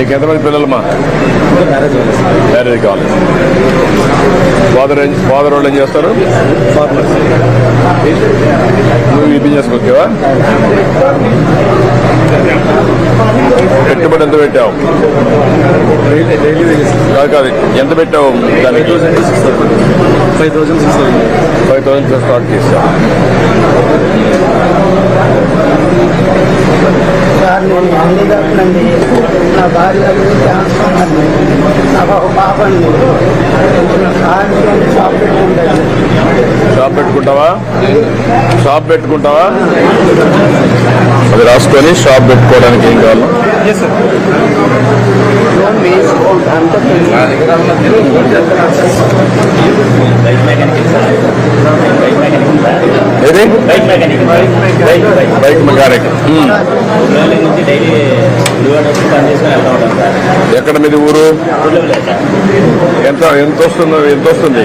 నీకు ఎంతమంది పిల్లలమ్మా? మ్యారేజ్ అవ్వాలి కావాలి ఫాదర్ ఫాదర్ వాళ్ళు ఏం చేస్తారు? నువ్వు ఈ బిజినెస్ వచ్చావా? పెట్టుబడి ఎంత పెట్టావు? డైలీ కాదు కాదు ఎంత పెట్టావు ఫైవ్ దానికి thousand six five thousand six five thousand start చేసావు సార్ నేను అన్ని హ్యాండిక్యాప్నండి నా భార్య ట్రాన్స్ఫార్మర్ నాకు ఒక పాప అండి షాప్ పెట్టుకుంటాను షాప్ పెట్టుకుంటావా? షాప్ పెట్టుకుంటావా? అది రాసుకొని షాప్ పెట్టుకోవడానికి ఏం కావాలి? లోన్ వేసుకుంటా bike mechanic bike mechanic sir ఏది? ఉంటాం సార్ ఎక్కడ మీది ఊరు? ఎంత ఎంత వస్తుంది ఎంత వస్తుంది?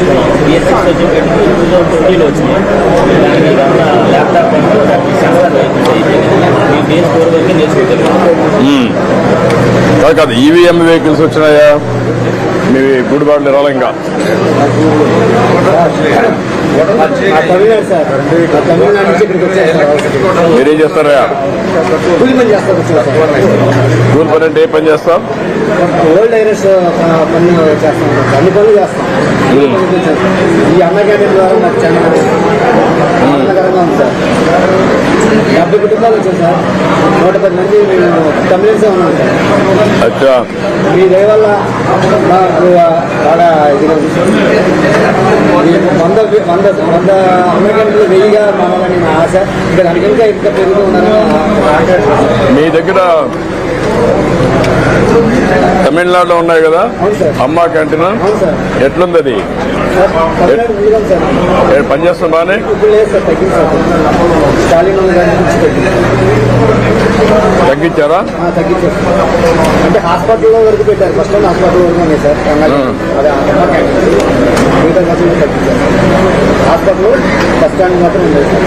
ఫోర్ వరకు నేర్చుకున్నాం బీఎస్ సిక్స్ వచ్చేటప్పుడు టూ థౌసండ్ ట్వంటీలో వచ్చినాయి? దానికి ఇదంతా ల్యాప్టాప్ అంటూ దానికి సెన్సార్ వెహికల్స్ అయిపోయింది మీ బీఎస్ ఫోర్ వరకు నేర్చుకోగలిగాం కాదు ఈవీఎం వెహికల్స్ వచ్చినాయా మీ గుడిబాట్లు రాలే ఇంకా మీరేం చేస్తారా? కూలి పని కూలి పని అంటే ఏ పని చేస్తాం. ఓల్డ్ ఐరస్ పని చేస్తాం. అన్ని పనులు చేస్తాం. చేస్తాం. ఈ అన్న క్యాంటీన్ ద్వారా నాకు చాలా ఆనందకరంగా ఉంది సార్. డెబ్బై కుటుంబాలు వచ్చాయి సార్. నూట పది మంది మేము తమిళన్సే ఉన్నాం సార్ మీ దయ వల్ల మాకు బాగా ఇదిగా. ఈ వంద వంద వంద అమెరికన్లు వెయ్యిగా మారాలని నా ఆశ. ఇంకా దానికి ఇంకా పెరుగుతూ ఉండాలని మీ దగ్గర తమిళనాడులో ఉన్నాయి కదా? అమ్మా క్యాంటీన్. ఎట్లుంది అది సార్ తమిళనాడు ఉంది కదా సార్ ఏ పని చేస్తాం బానే? తగ్గించారా. అంటే హాస్పిటల్లో వరకు పెట్టారు. ఫస్ట్ హాస్పిటల్ వరకు సార్. హాస్పిటల్ బస్ స్టాండ్ మాత్రం ఉంది సార్.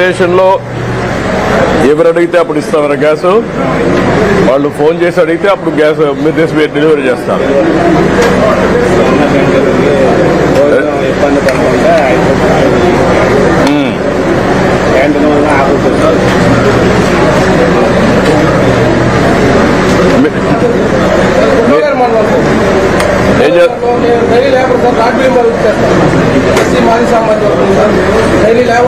రొటేషన్లో ఎవరు అడిగితే అప్పుడు ఇస్తామన్న గ్యాస్. వాళ్ళు ఫోన్ చేసి అడిగితే అప్పుడు గ్యాస్ మీరు తీసి మీరు డెలివరీ చేస్తారు. ఇబ్బంది పడకుండా క్యాంటీన్ వల్ల ఆపుతుంది మీ- ఏం చే-